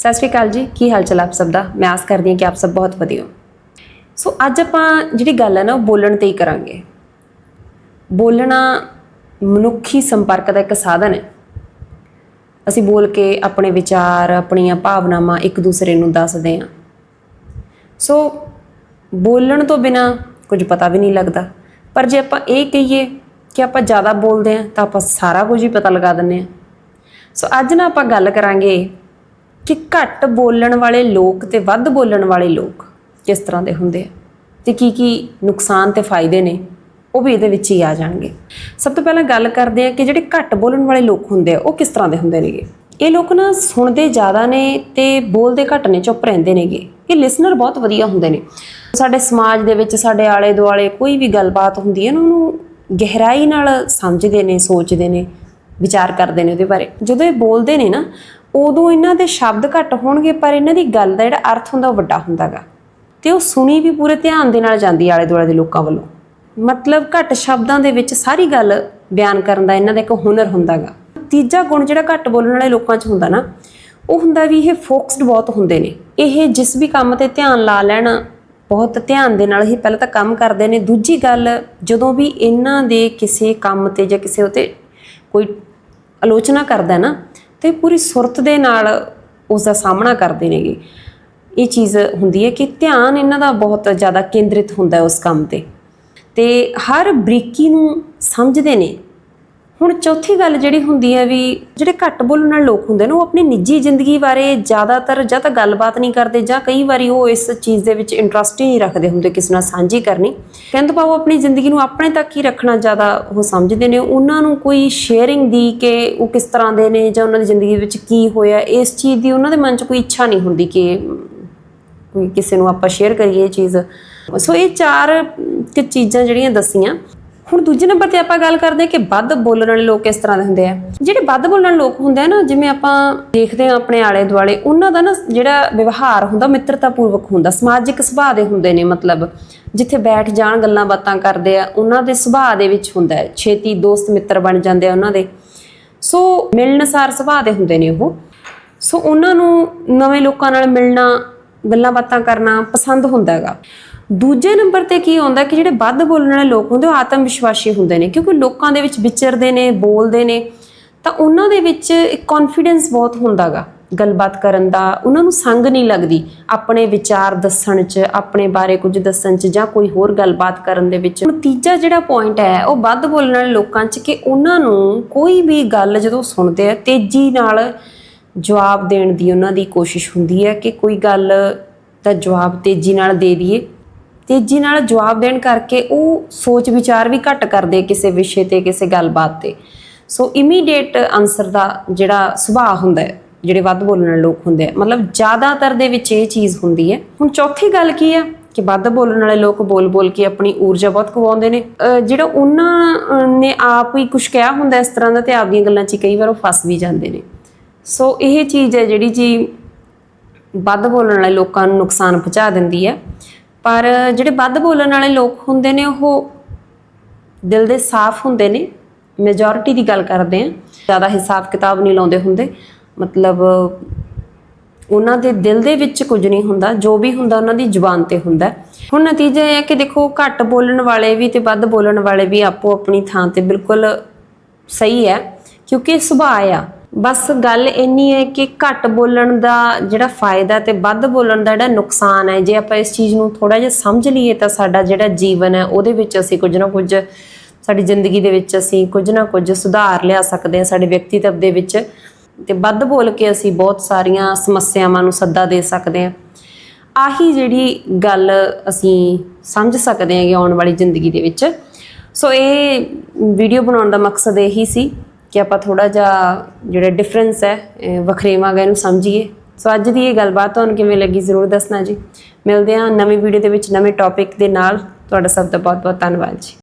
ਸਤਿ ਸ਼੍ਰੀ ਅਕਾਲ ਜੀ। ਕੀ ਹਾਲ ਚਾਲ ਆਪ ਸਭ ਦਾ? ਮੈਂ ਆਸ ਕਰਦੀ ਹਾਂ ਕਿ ਆਪ ਸਭ ਬਹੁਤ ਵਧੀਆ ਹੋ। ਸੋ ਅੱਜ ਆਪਾਂ ਜਿਹੜੀ ਗੱਲ ਹੈ ਨਾ, ਉਹ ਬੋਲਣ ਤੇ ਹੀ ਕਰਾਂਗੇ। ਬੋਲਣਾ ਮਨੁੱਖੀ ਸੰਪਰਕ ਦਾ ਇੱਕ ਸਾਧਨ ਹੈ। ਅਸੀਂ ਬੋਲ ਕੇ ਆਪਣੇ ਵਿਚਾਰ, ਆਪਣੀਆਂ ਭਾਵਨਾਵਾਂ ਇੱਕ ਦੂਸਰੇ ਨੂੰ ਦੱਸਦੇ ਹਾਂ। ਸੋ ਬੋਲਣ ਤੋਂ ਬਿਨਾ ਕੁਝ ਪਤਾ ਵੀ ਨਹੀਂ ਲੱਗਦਾ। ਪਰ ਜੇ ਆਪਾਂ ਇਹ ਕਹੀਏ ਕਿ ਆਪਾਂ ਜ਼ਿਆਦਾ ਬੋਲਦੇ ਹਾਂ, ਤਾਂ ਆਪਾਂ ਸਾਰਾ ਕੁਝ ਹੀ ਪਤਾ ਲਗਾ ਦਿੰਦੇ ਹਾਂ। ਸੋ ਅੱਜ ਨਾ ਆਪਾਂ ਗੱਲ ਕਰਾਂਗੇ ਕਿ ਘੱਟ ਬੋਲਣ ਵਾਲੇ ਲੋਕ ਤੇ ਵੱਧ ਬੋਲਣ ਵਾਲੇ ਲੋਕ ਕਿਸ ਤਰ੍ਹਾਂ ਦੇ ਹੁੰਦੇ ਆ? ਤੇ ਕੀ ਕੀ ਨੁਕਸਾਨ ਤੇ ਫਾਇਦੇ ਨੇ? ਉਹ ਵੀ ਇਹਦੇ ਵਿੱਚ ਹੀ ਆ ਜਾਣਗੇ। ਸਭ ਤੋਂ ਪਹਿਲਾਂ ਗੱਲ ਕਰਦੇ ਆ ਕਿ ਜਿਹੜੇ ਘੱਟ ਬੋਲਣ ਵਾਲੇ ਲੋਕ ਹੁੰਦੇ ਆ, ਉਹ ਕਿਸ ਤਰ੍ਹਾਂ ਦੇ ਹੁੰਦੇ ਨੇਗੇ? ਇਹ ਲੋਕ ਨਾ ਸੁਣਦੇ ਜ਼ਿਆਦਾ ਨੇ ਤੇ ਬੋਲਦੇ ਘੱਟ ਨੇ, ਚੁੱਪ ਰਹਿੰਦੇ ਨੇਗੇ। ਇਹ ਲਿਸਨਰ ਬਹੁਤ ਵਧੀਆ ਹੁੰਦੇ ਨੇ। ਸਾਡੇ ਸਮਾਜ ਦੇ ਵਿੱਚ, ਸਾਡੇ ਆਲੇ ਦੁਆਲੇ ਕੋਈ ਵੀ ਗੱਲਬਾਤ ਹੁੰਦੀ ਹੈ ਨਾ, ਉਹਨੂੰ ਗਹਿਰਾਈ ਨਾਲ ਸਮਝਦੇ ਨੇ, ਸੋਚਦੇ ਨੇ, ਵਿਚਾਰ ਕਰਦੇ ਨੇ ਉਹਦੇ ਬਾਰੇ। ਜਦੋਂ ਇਹ ਬੋਲਦੇ ਨੇ ਨਾ ਉਦੋਂ ਇਹਨਾਂ ਦੇ ਸ਼ਬਦ ਘੱਟ ਹੋਣਗੇ, ਪਰ ਇਹਨਾਂ ਦੀ ਗੱਲ ਦਾ ਜਿਹੜਾ ਅਰਥ ਹੁੰਦਾ ਉਹ ਵੱਡਾ ਹੁੰਦਾਗਾ। ਤੇ ਉਹ ਸੁਣੀ ਵੀ ਪੂਰੇ ਧਿਆਨ ਦੇ ਨਾਲ ਜਾਂਦੀ ਆਲੇ ਦੁਆਲੇ ਦੇ ਲੋਕਾਂ ਵੱਲੋਂ। ਮਤਲਬ ਘੱਟ ਸ਼ਬਦਾਂ ਦੇ ਵਿੱਚ ਸਾਰੀ ਗੱਲ ਬਿਆਨ ਕਰਨ ਦਾ ਇਹਨਾਂ ਦਾ ਇੱਕ ਹੁਨਰ ਹੁੰਦਾਗਾ। ਤੀਜਾ ਗੁਣ ਜਿਹੜਾ ਘੱਟ ਬੋਲਣ ਵਾਲੇ ਲੋਕਾਂ 'ਚ ਹੁੰਦਾ ਨਾ, ਉਹ ਹੁੰਦਾ ਵੀ ਇਹ ਫੋਕਸਡ ਬਹੁਤ ਹੁੰਦੇ ਨੇ। ਇਹ ਜਿਸ ਵੀ ਕੰਮ ਤੇ ਧਿਆਨ ਲਾ ਲੈਣ, ਬਹੁਤ ਧਿਆਨ ਦੇ ਨਾਲ ਹੀ ਪਹਿਲਾਂ ਤਾਂ ਕੰਮ ਕਰਦੇ ਨੇ। ਦੂਜੀ ਗੱਲ, ਜਦੋਂ ਵੀ ਇਹਨਾਂ ਦੇ ਕਿਸੇ ਕੰਮ ਤੇ ਜਾਂ ਕਿਸੇ ਉਤੇ ਕੋਈ ਆਲੋਚਨਾ ਕਰਦਾ ਨਾ ਤੇ ਪੂਰੀ ਸੁਰਤ ਦੇ ਨਾਲ ਉਸ ਦਾ ਸਾਹਮਣਾ ਕਰਦੇ ਨੇਗੇ। ਇਹ ਚੀਜ਼ ਹੁੰਦੀ ਹੈ ਕਿ ਧਿਆਨ ਇਹਨਾਂ ਦਾ ਬਹੁਤ ਜ਼ਿਆਦਾ ਕੇਂਦਰਿਤ ਹੁੰਦਾ ਉਸ ਕੰਮ ਤੇ। ਤੇ ਹਰ ਬਰੀਕੀ ਨੂੰ ਸਮਝਦੇ ਨੇ। ਹੁਣ ਚੌਥੀ ਗੱਲ ਜਿਹੜੀ ਹੁੰਦੀ ਹੈ ਵੀ ਜਿਹੜੇ ਘੱਟ ਬੋਲਣ ਵਾਲੇ ਲੋਕ ਹੁੰਦੇ ਨੇ, ਉਹ ਆਪਣੀ ਨਿੱਜੀ ਜ਼ਿੰਦਗੀ ਬਾਰੇ ਜ਼ਿਆਦਾਤਰ ਜਾਂ ਤਾਂ ਗੱਲਬਾਤ ਨਹੀਂ ਕਰਦੇ ਜਾਂ ਕਈ ਵਾਰੀ ਉਹ ਇਸ ਚੀਜ਼ ਦੇ ਵਿੱਚ ਇੰਟਰਸਟ ਹੀ ਨਹੀਂ ਰੱਖਦੇ ਹੁੰਦੇ ਕਿਸੇ ਨਾਲ ਸਾਂਝੀ ਕਰਨੀ। ਕਹਿੰਦੇ ਪਾਓ ਆਪਣੀ ਜ਼ਿੰਦਗੀ ਨੂੰ ਆਪਣੇ ਤੱਕ ਹੀ ਰੱਖਣਾ ਜ਼ਿਆਦਾ ਉਹ ਸਮਝਦੇ ਨੇ। ਉਹਨਾਂ ਨੂੰ ਕੋਈ ਸ਼ੇਅਰਿੰਗ ਦੀ ਕਿ ਉਹ ਕਿਸ ਤਰ੍ਹਾਂ ਦੇ ਨੇ ਜਾਂ ਉਹਨਾਂ ਦੀ ਜ਼ਿੰਦਗੀ ਵਿੱਚ ਕੀ ਹੋਇਆ, ਇਸ ਚੀਜ਼ ਦੀ ਉਹਨਾਂ ਦੇ ਮਨ 'ਚ ਕੋਈ ਇੱਛਾ ਨਹੀਂ ਹੁੰਦੀ ਕਿ ਕੋਈ ਕਿਸੇ ਨੂੰ ਆਪਾਂ ਸ਼ੇਅਰ ਕਰੀਏ ਇਹ ਚੀਜ਼। ਸੋ ਇਹ ਚਾਰ ਕਿ ਚੀਜ਼ਾਂ ਜਿਹੜੀਆਂ ਦੱਸੀਆਂ। ਹੁਣ ਦੂਜੇ ਨੰਬਰ ਤੇ ਆਪਾਂ ਗੱਲ ਕਰਦੇ ਹਾਂ ਕਿ ਵੱਧ ਬੋਲਣ ਵਾਲੇ ਲੋਕ ਇਸ ਤਰ੍ਹਾਂ ਦੇ ਹੁੰਦੇ ਆ। ਜਿਹੜੇ ਵੱਧ ਬੋਲਣ ਵਾਲੇ ਲੋਕ ਹੁੰਦੇ ਆ ਨਾ, ਜਿਵੇਂ ਆਪਾਂ ਦੇਖਦੇ ਆ ਆਪਣੇ ਆਲੇ ਦੁਆਲੇ, ਉਹਨਾਂ ਦਾ ਨਾ ਜਿਹੜਾ ਵਿਵਹਾਰ ਹੁੰਦਾ ਮਿੱਤਰਤਾਪੂਰਵਕ ਹੁੰਦਾ, ਸਮਾਜਿਕ ਸੁਭਾਅ ਦੇ ਹੁੰਦੇ ਨੇ ਮਤਲਬ। ਜਿੱਥੇ ਬੈਠ ਜਾਣ, ਗੱਲਾਂ ਬਾਤਾਂ ਕਰਦੇ ਆ, ਉਹਨਾਂ ਦੇ ਸੁਭਾਅ ਦੇ ਵਿੱਚ ਹੁੰਦਾ ਹੈ। ਛੇਤੀ ਦੋਸਤ ਮਿੱਤਰ ਬਣ ਜਾਂਦੇ ਆ ਉਹਨਾਂ ਦੇ। ਸੋ ਮਿਲਣਸਾਰ ਸੁਭਾਅ ਦੇ ਹੁੰਦੇ ਨੇ ਉਹ। ਸੋ ਉਹਨਾਂ ਨੂੰ ਨਵੇਂ ਲੋਕਾਂ ਨਾਲ ਮਿਲਣਾ, ਗੱਲਾਂ ਬਾਤਾਂ ਕਰਨਾ ਪਸੰਦ ਹੁੰਦਾ ਹੈਗਾ। ਦੂਜੇ ਨੰਬਰ ਤੇ ਕੀ ਹੁੰਦਾ ਕਿ ਜਿਹੜੇ ਵੱਧ ਬੋਲਣ ਵਾਲੇ ਲੋਕ ਹੁੰਦੇ, ਉਹ ਆਤਮ ਵਿਸ਼ਵਾਸੀ ਹੁੰਦੇ ਨੇ, ਕਿਉਂਕਿ ਲੋਕਾਂ ਦੇ ਵਿੱਚ ਵਿਚਰਦੇ ਨੇ, ਬੋਲਦੇ ਨੇ, ਤਾਂ ਉਹਨਾਂ ਦੇ ਵਿੱਚ ਇੱਕ ਕੌਨਫੀਡੈਂਸ ਬਹੁਤ ਹੁੰਦਾਗਾ, ਗੱਲਬਾਤ ਕਰਨ ਦਾ, ਉਹਨਾਂ ਨੂੰ ਸੰਗ ਨਹੀਂ ਲੱਗਦੀ, ਆਪਣੇ ਵਿਚਾਰ ਦੱਸਣ 'ਚ, ਆਪਣੇ ਬਾਰੇ ਕੁਝ ਦੱਸਣ 'ਚ, ਜਾਂ ਕੋਈ ਹੋਰ ਗੱਲਬਾਤ ਕਰਨ ਦੇ ਵਿੱਚ। ਹੁਣ ਤੀਜਾ ਜਿਹੜਾ ਪੁਆਇੰਟ ਹੈ, ਉਹ ਵੱਧ ਬੋਲਣ ਵਾਲੇ ਲੋਕਾਂ 'ਚ ਕਿ ਉਹਨਾਂ ਨੂੰ ਕੋਈ ਵੀ ਗੱਲ ਜਦੋਂ ਸੁਣਦੇ ਆ, ਤੇਜ਼ੀ ਨਾਲ ਜਵਾਬ ਦੇਣ ਦੀ ਉਹਨਾਂ ਦੀ ਕੋਸ਼ਿਸ਼ ਹੁੰਦੀ ਹੈ ਕਿ ਕੋਈ ਗੱਲ ਦਾ ਜਵਾਬ ਤੇਜ਼ੀ ਨਾਲ ਦੇ ਦਈਏ। ਤੇਜ਼ੀ ਨਾਲ ਜਵਾਬ ਦੇਣ ਕਰਕੇ ਉਹ ਸੋਚ ਵਿਚਾਰ ਵੀ ਘੱਟ ਕਰਦੇ ਕਿਸੇ ਵਿਸ਼ੇ ਤੇ, ਕਿਸੇ ਗੱਲਬਾਤ ਤੇ। ਸੋ ਇਮੀਡੀਏਟ ਆਨਸਰ ਦਾ ਜਿਹੜਾ ਸੁਭਾਅ ਹੁੰਦਾ ਹੈ, ਜਿਹੜੇ ਵੱਧ ਬੋਲਣ ਵਾਲੇ ਲੋਕ ਹੁੰਦੇ ਆ, ਮਤਲਬ ਜ਼ਿਆਦਾਤਰ ਦੇ ਵਿੱਚ ਇਹ ਚੀਜ਼ ਹੁੰਦੀ ਹੈ। ਹੁਣ ਚੌਥੀ ਗੱਲ ਕੀ ਆ? ਕਿ ਵੱਧ ਬੋਲਣ ਵਾਲੇ ਲੋਕ ਬੋਲ-ਬੋਲ ਕੇ ਆਪਣੀ ਊਰਜਾ ਬਹੁਤ ਖਵਾਉਂਦੇ ਨੇ। ਜਿਹੜਾ ਉਹਨਾਂ ਨੇ ਆਪ ਹੀ ਕੁਝ ਕਿਹਾ ਹੁੰਦਾ ਇਸ ਤਰ੍ਹਾਂ ਦਾ ਤੇ ਆਪਦੀਆਂ ਗੱਲਾਂ 'ਚ ਕਈ ਵਾਰ ਉਹ ਫਸ ਵੀ ਜਾਂਦੇ ਨੇ। ਸੋ ਇਹ ਚੀਜ਼ ਹੈ ਜਿਹੜੀ ਜੀ ਵੱਧ ਬੋਲਣ ਵਾਲੇ ਲੋਕਾਂ ਨੂੰ ਨੁਕਸਾਨ ਪਹੁੰਚਾ ਦਿੰਦੀ ਹੈ। ਪਰ ਜਿਹੜੇ ਵੱਧ ਬੋਲਣ ਵਾਲੇ ਲੋਕ ਹੁੰਦੇ ਨੇ, ਉਹ ਦਿਲ ਦੇ ਸਾਫ਼ ਹੁੰਦੇ ਨੇ। ਮੈਜੋਰਿਟੀ ਦੀ ਗੱਲ ਕਰਦੇ ਆ ਜ਼ਿਆਦਾ ਹਿਸਾਬ ਕਿਤਾਬ ਨਹੀਂ ਲਾਉਂਦੇ ਹੁੰਦੇ। ਮਤਲਬ ਉਹਨਾਂ ਦੇ ਦਿਲ ਦੇ ਵਿੱਚ ਕੁਝ ਨਹੀਂ ਹੁੰਦਾ। ਜੋ ਵੀ ਹੁੰਦਾ, ਉਹਨਾਂ ਦੀ ਜ਼ੁਬਾਨ ਤੇ ਹੁੰਦਾ। ਹੁਣ ਨਤੀਜਾ ਇਹ ਹੈ ਕਿ ਦੇਖੋ, ਘੱਟ ਬੋਲਣ ਵਾਲੇ ਵੀ ਤੇ ਵੱਧ ਬੋਲਣ ਵਾਲੇ ਵੀ ਆਪੋ ਆਪਣੀ ਥਾਂ ਤੇ ਬਿਲਕੁਲ ਸਹੀ ਹੈ। ਕਿਉਂਕਿ ਇਹ ਸੁਭਾਅ ਆ। ਬਸ ਗੱਲ ਇੰਨੀ ਹੈ ਕਿ ਘੱਟ ਬੋਲਣ ਦਾ ਜਿਹੜਾ ਫਾਇਦਾ ਤੇ ਵੱਧ ਬੋਲਣ ਦਾ ਜਿਹੜਾ ਨੁਕਸਾਨ ਹੈ, ਜੇ ਆਪਾਂ ਇਸ ਚੀਜ਼ ਨੂੰ ਥੋੜਾ ਜਿਹਾ ਸਮਝ ਲਈਏ ਤਾਂ ਸਾਡਾ ਜਿਹੜਾ ਜੀਵਨ ਹੈ, ਉਹਦੇ ਵਿੱਚ ਅਸੀਂ ਕੁਝ ਨਾ ਕੁਝ, ਸਾਡੀ ਜ਼ਿੰਦਗੀ ਦੇ ਵਿੱਚ ਅਸੀਂ ਕੁਝ ਨਾ ਕੁਝ ਸੁਧਾਰ ਲਿਆ ਸਕਦੇ ਹਾਂ ਸਾਡੇ ਵਿਅਕਤੀਤਵ ਦੇ ਵਿੱਚ ਤੇ ਵੱਧ ਬੋਲ ਕੇ ਅਸੀਂ ਬਹੁਤ ਸਾਰੀਆਂ ਸਮੱਸਿਆਵਾਂ ਨੂੰ ਸੱਦਾ ਦੇ ਸਕਦੇ ਹਾਂ। ਆਹੀ ਜਿਹੜੀ ਗੱਲ ਅਸੀਂ ਸਮਝ ਸਕਦੇ ਹਾਂ ਕਿ ਆਉਣ ਵਾਲੀ ਜ਼ਿੰਦਗੀ ਦੇ ਵਿੱਚ। ਸੋ ਇਹ ਵੀਡੀਓ ਬਣਾਉਣ ਦਾ ਮਕਸਦ ਇਹੀ ਸੀ ਕਿ ਆਪਾਂ ਥੋੜਾ ਜਿਹਾ ਜਿਹੜਾ ਡਿਫਰੈਂਸ ਹੈ, ਇਹ ਵਖਰੇਵਾਂ ਗਾ ਇਹਨੂੰ ਸਮਝੀਏ। ਸੋ ਅੱਜ ਦੀ ਇਹ ਗੱਲਬਾਤ ਤੁਹਾਨੂੰ ਕਿਵੇਂ ਲੱਗੀ ਜ਼ਰੂਰ ਦੱਸਣਾ ਜੀ। ਮਿਲਦੇ ਹਾਂ ਨਵੀਂ ਵੀਡੀਓ ਦੇ ਵਿੱਚ ਨਵੇਂ ਟੌਪਿਕ ਦੇ ਨਾਲ। ਤੁਹਾਡਾ ਸਭ ਦਾ ਬਹੁਤ ਬਹੁਤ ਧੰਨਵਾਦ ਜੀ।